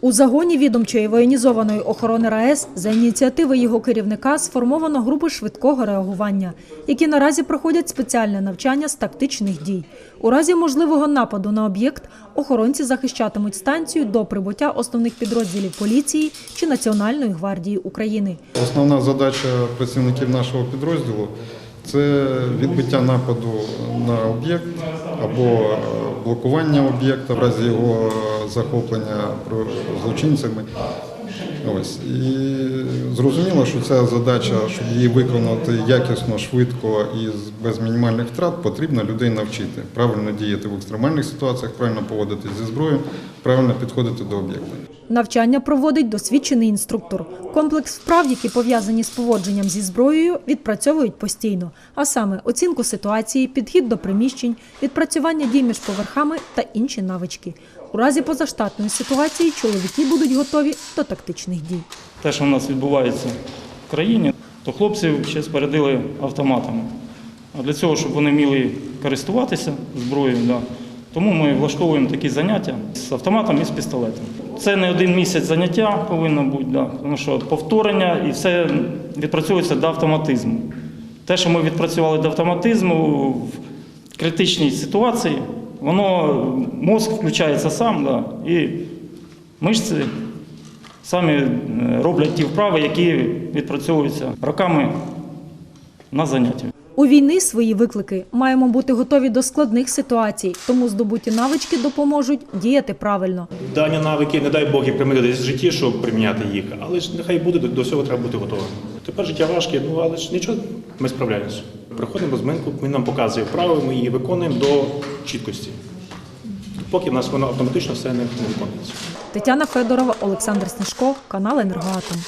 У загоні відомчої воєнізованої охорони РаЕС за ініціативи його керівника сформовано групи швидкого реагування, які наразі проходять спеціальне навчання з тактичних дій. У разі можливого нападу на об'єкт охоронці захищатимуть станцію до прибуття основних підрозділів поліції чи Національної гвардії України. Основна задача працівників нашого підрозділу це відбиття нападу на об'єкт або е, блокування об'єкта в разі його е, захоплення злочинцями. Ось і зрозуміло, що ця задача, щоб її виконати якісно, швидко і без мінімальних втрат, потрібно людей навчити правильно діяти в екстремальних ситуаціях, правильно поводитись зі зброєю, правильно підходити до об'єкта. Навчання проводить досвідчений інструктор. Комплекс вправ, які пов'язані з поводженням зі зброєю, відпрацьовують постійно, а саме оцінку ситуації, підхід до приміщень, відпрацювання дій між поверхами та інші навички. У разі позаштатної ситуації чоловіки будуть готові до тактичних дій. те, що в нас відбувається в країні, то хлопців ще спорядили автоматами. А для цього, щоб вони вміли користуватися зброєю, да, тому ми влаштовуємо такі заняття з автоматом і з пістолетом. Це не один місяць заняття повинно бути, да, тому що повторення і все відпрацьовується до автоматизму. Те, що ми відпрацювали до автоматизму в критичній ситуації, воно мозк включається сам, да, і мишці самі е, роблять ті вправи, які відпрацьовуються роками на заняття. У війни свої виклики маємо бути готові до складних ситуацій, тому здобуті навички допоможуть діяти правильно. Дані навики, не дай Бог, і примінити десь в житті, щоб приміняти їх, але ж нехай буде, до, всього треба бути готовим. Тепер життя важке, ну але ж нічого, ми справляємося. Приходимо розминку, він нам показує вправи, ми її виконуємо до чіткості. Поки в нас воно автоматично все не, виконується. Тетяна Федорова, Олександр Снежко, канал Енергоатом.